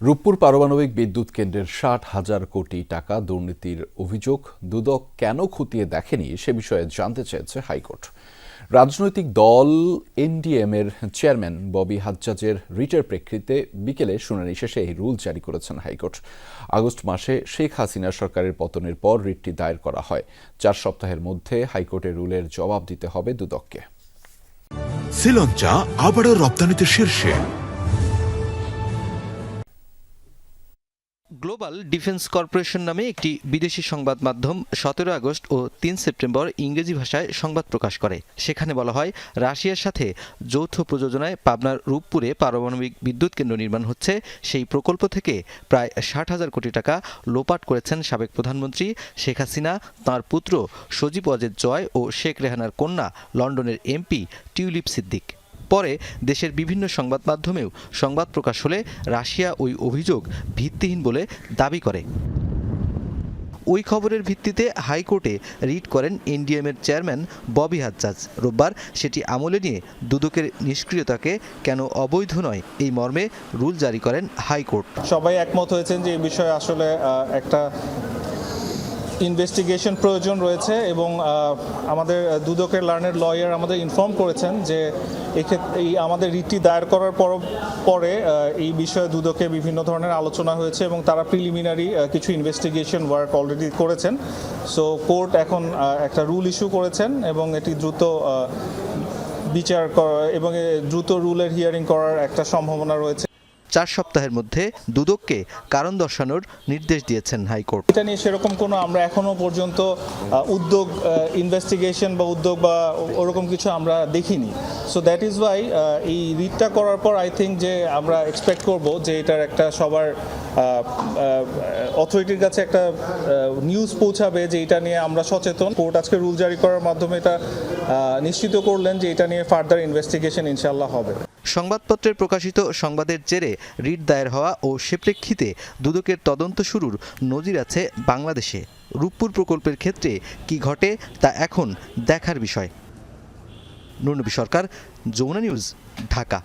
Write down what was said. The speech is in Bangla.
রূপপুর পারমাণবিক বিদ্যুৎ কেন্দ্রের ষাট হাজার কোটি টাকা দুর্নীতির অভিযোগ, দুদক কেন খতিয়ে দেখেনি সে বিষয়ে জানতে চেয়েছে হাইকোর্ট। রাজনৈতিক দল এনডিএম এর চেয়ারম্যান ববি হাজ্জাজের রিটের প্রেক্ষিতে বিকেলে শুনানি শেষে এই রুল জারি করেছেন হাইকোর্ট। আগস্ট মাসে শেখ হাসিনা সরকারের পতনের পর রিটটি দায়ের করা হয়। চার সপ্তাহের মধ্যে হাইকোর্টের রুলের জবাব দিতে হবে দুদককে। শ্রীলঞ্চা আবারও রপ্তানিতে শীর্ষে। গ্লোবাল ডিফেন্স কর্পোরেশন নামে একটি বিদেশি সংবাদ মাধ্যম সতেরো আগস্ট ও তিন সেপ্টেম্বর ইংরেজি ভাষায় সংবাদ প্রকাশ করে। সেখানে বলা হয়, রাশিয়ার সাথে যৌথ প্রযোজনায় পাবনার রূপপুরে পারমাণবিক বিদ্যুৎ কেন্দ্র নির্মাণ হচ্ছে। সেই প্রকল্প থেকে প্রায় ষাট হাজার কোটি টাকা লোপাট করেছেন সাবেক প্রধানমন্ত্রী শেখ হাসিনা, তাঁর পুত্র সজীব অজেদ জয় ও শেখ রেহানার কন্যা লন্ডনের এমপি টিউলিপ সিদ্দিক। পরে দেশের বিভিন্ন সংবাদ মাধ্যমেও সংবাদ প্রকাশ হলে রাশিয়া ওই অভিযোগ ভিত্তিহীন বলে দাবি করে। ওই খবরের ভিত্তিতে হাইকোর্টে রিট করেন এনডিএমের চেয়ারম্যান ববি হাজ্জাজ। রোববার সেটি আমলে নিয়ে দুদকের নিষ্ক্রিয়তাকে কেন অবৈধ নয় এই মর্মে রুল জারি করেন হাইকোর্ট। সবাই একমত হয়েছেন যে এই বিষয়ে আসলে একটা ইনভেস্টিগেশন প্রয়োজন রয়েছে এবং আমাদের দুদকের লার্নের লয়ার আমাদের ইনফর্ম করেছেন যে এক্ষেত্রে এই আমাদের রিটটি দায়ের করার পর, পরে এই বিষয়ে দুদকে বিভিন্ন ধরনের আলোচনা হয়েছে এবং তারা প্রিলিমিনারি কিছু ইনভেস্টিগেশন ওয়ার্ক অলরেডি করেছেন। সো কোর্ট এখন একটা রুল ইস্যু করেছেন এবং এটি দ্রুত বিচার এবং দ্রুত রুলের হিয়ারিং করার একটা সম্ভাবনা রয়েছে। চার সপ্তাহের মধ্যে দুদককে কারণ দর্শানোর নির্দেশ দিয়েছেন হাইকোর্ট। এটা নিয়ে সেরকম কোনো আমরা এখনও পর্যন্ত উদ্যোগ ইনভেস্টিগেশন বা উদ্যোগ বা ওরকম কিছু আমরা দেখিনি। সো দ্যাট ইজ ওয়াই এই রিটটা করার পর আই থিঙ্ক যে আমরা এক্সপেক্ট করব যে এটার একটা সবার অথরিটির কাছে একটা নিউজ পৌঁছাবে যে এটা নিয়ে আমরা সচেতন। কোর্ট আজকে রুল জারি করার মাধ্যমে এটা নিশ্চিত করলেন যে এটা নিয়ে ফার্দার ইনভেস্টিগেশন ইনশাল্লাহ হবে। সংবাদপত্রে প্রকাশিত সংবাদের জেরে রিট দায়ের হওয়া ও সে প্রেক্ষিতে দুদকের তদন্ত শুরুর নজির আছে বাংলাদেশে। রূপপুর প্রকল্পের ক্ষেত্রে কি ঘটে তা এখন দেখার বিষয়। নুরনবী সরকার যৌনা নিউজ, ঢাকা।